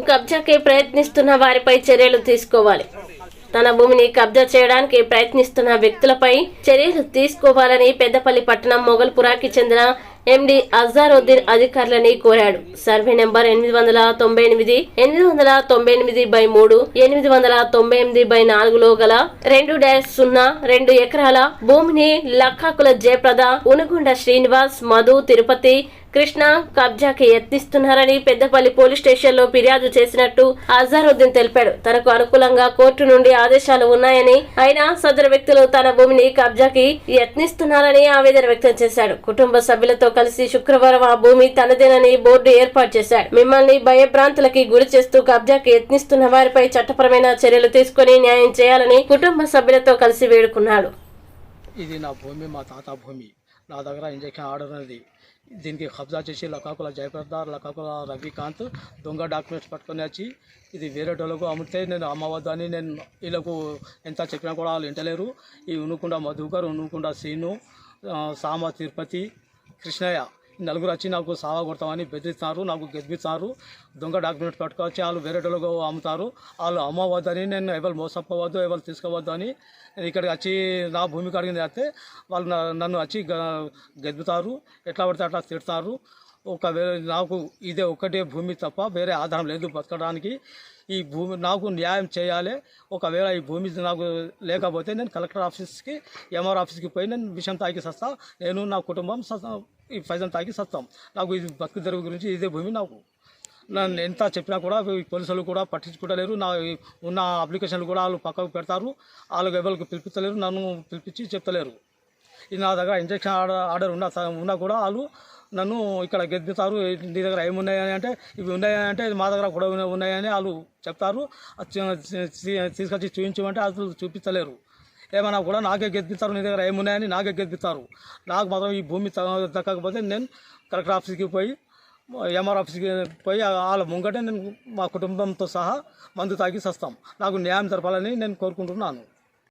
కబ్జాకి ప్రయత్నిస్తున్న వారిపై చర్యలు తీసుకోవాలి. తన భూమిని కబ్జా చేయడానికి ప్రయత్నిస్తున్న వ్యక్తులపై చర్యలు తీసుకోవాలని పెద్దపల్లి పట్టణం మొగల్పురాకి చెందిన ఎండి అజారుద్దీన్ అధికారులని కోరాడు. సర్వే నెంబర్ ఎనిమిది వందల తొంభై ఎనిమిది ఎనిమిది వందల తొంభై ఎనిమిది బై మూడు ఎనిమిది వందల తొంభై ఎనిమిది బై నాలుగులో గల రెండు డాష్ సున్నా రెండు ఎకరాల భూమిని లక్కాకుల జయప్రద ఉనుగుండ శ్రీనివాస్ మధు తిరుపతి కృష్ణ కబ్జాకి యత్నిస్తున్నారని పెద్దపల్లి పోలీస్ స్టేషన్లో ఫిర్యాదు చేసినట్టు అజారుద్దీన్ తెలిపాడు. తనకు అనుకూలంగా కోర్టు నుండి ఆదేశాలు ఉన్నాయని అయినా సదరు వ్యక్తులు తన భూమిని కబ్జాకి యత్నిస్తున్నారని ఆవేదన వ్యక్తం చేశాడు. కుటుంబ సభ్యులతో కలిసి శుక్రవారం ఆ భూమి తనదేనని బోర్డు ఏర్పాటు చేశాడు. మిమ్మల్ని భయభ్రాంతులకి గురి చేస్తూ కబ్జాకి యత్నిస్తున్న వారిపై చట్టపరమైన చర్యలు తీసుకుని న్యాయం చేయాలని కుటుంబ సభ్యులతో కలిసి వేడుకున్నాడు. ఇది నా భూమి మా తాత భూమి. నా దగ్గర ఇంజక్షన్ ఆర్డర్ ఉన్నది. దీనికి కబ్జా చేసి లకాకుల జయప్రదార్ లకాకుల రవికాంత్ దొంగ డాక్యుమెంట్స్ పట్టుకొని వచ్చి ఇది వేరే వాళ్ళకు అమ్మితే నేను అమ్మవద్దు అని నేను వీళ్ళకు ఎంత చెప్పినా కూడా వాళ్ళు వింటలేరు. ఈ ఉనుకుండ మధుకర్ ఉనుకుండ శ్రీను సామ తిరుపతి కృష్ణయ్య నలుగురు వచ్చి నాకు సావా కొడతామని బెదిరిస్తారు నాకు గెదిరిస్తారు దొంగ డాక్యుమెంట్ పట్టుకొచ్చి వాళ్ళు వేరే అమ్ముతారు. వాళ్ళు అమ్మవద్దని నేను ఎవరు మోసపోవద్దు ఎవరు తీసుకోవద్దు అని నేను ఇక్కడికి వచ్చి నా భూమి కడిగింది అయితే వాళ్ళు నన్ను వచ్చి గ- గెదుపుతారు. ఎట్లా పడితే అట్లా తిడతారు. ఒకవేళ నాకు ఇదే ఒక్కటే భూమి తప్ప వేరే ఆధారం లేదు బతకడానికి. ఈ భూమి నాకు న్యాయం చేయాలి. ఒకవేళ ఈ భూమి నాకు లేకపోతే నేను కలెక్టర్ ఆఫీస్కి ఎంఆర్ ఆఫీస్కి పోయి నేను విషయం తాకి సస్తా. నేను నా కుటుంబం సస్తా- ఈ ఫైజన్ తాకి సస్తాం. నాకు ఇది బతుకు తెరువు గురించి ఇదే భూమి నాకు. నన్ను ఎంత చెప్పినా కూడా ఈ పోలీసులు కూడా పట్టించుకుంటలేరు నా ఉన్న అప్లికేషన్లు కూడా వాళ్ళు పక్కకు పెడతారు. వాళ్ళకి ఎవరికి పిలిపించలేరు నన్ను పిలిపించి చెప్తలేరు. ఇది నా దగ్గర ఇంజక్షన్ ఆర్డర్ ఆర్డర్ ఉన్న ఉన్నా కూడా వాళ్ళు నన్ను ఇక్కడ గెద్దుతారు నీ దగ్గర ఏమున్నాయని అంటే ఇవి ఉన్నాయని అంటే మా దగ్గర కూడా ఉన్నాయని వాళ్ళు చెప్తారు. తీసుకొచ్చి చూపించమంటే అసలు చూపించలేరు. ఏమైనా కూడా నాకే గెలిపిస్తారు నీ దగ్గర ఏమున్నాయని నాకే గెలిపిస్తారు నాకు మాత్రం ఈ భూమి దక్కకపోతే నేను కలెక్టర్ ఆఫీస్కి పోయి ఎంఆర్ ఆఫీస్కి పోయి వాళ్ళ ముంగటే నేను మా కుటుంబంతో సహా మందు తాగి సస్తాం. నాకు న్యాయం జరపాలని నేను కోరుకుంటున్నాను.